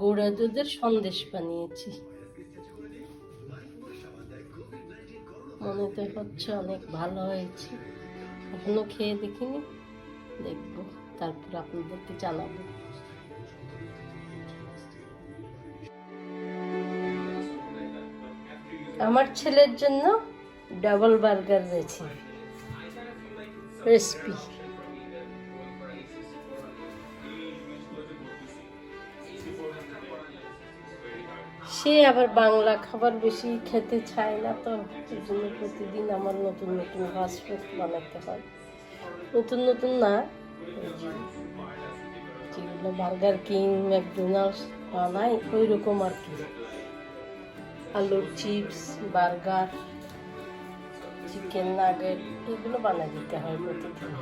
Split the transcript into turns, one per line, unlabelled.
গুঁড়া দুধের সন্দেশ বানিয়েছি। মনে তো হচ্ছে অনেক ভালো হয়েছে। এখনও খেয়ে দেখিনি। দেখব, তারপর আপনাদেরকে জানাব। আমার ছেলের জন্য ডাবল বার্গার রয়েছে। রেসিপি সে আবার বাংলা খাবার বেশি খেতে চায় না তো জন্য প্রতিদিন আমার নতুন নতুন ফাস্টফুড বানাতে হয়। নতুন নতুন না যেগুলো বার্গার কিং ম্যাকডোনাল্ডস বানাই ওই রকম আর কি। আলুর চিপস বার্গার চিকেন নাগেট এগুলো বানিয়ে দিতে হয় প্রতিদিন।